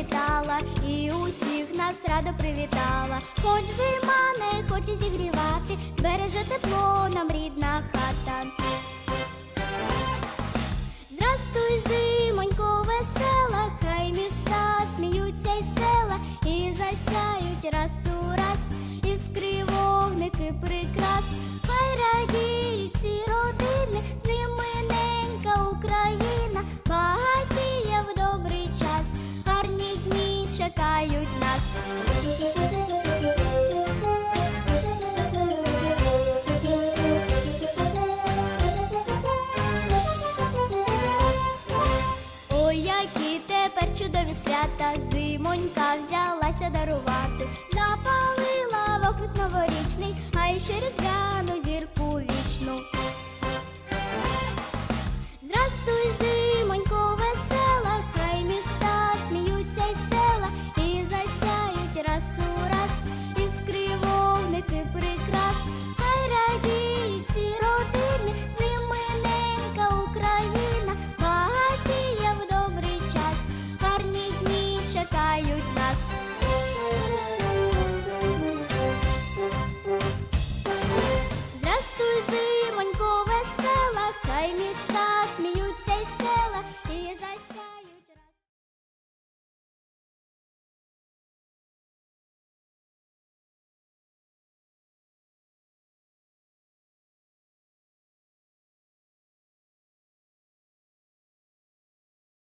завітала і усіх нас радо привітала. Хоч зима не хоче зігрівати, збереже тепло нам рідна хата. Чекають нас. Ой, які тепер чудові свята, зимонька взялася дарувати,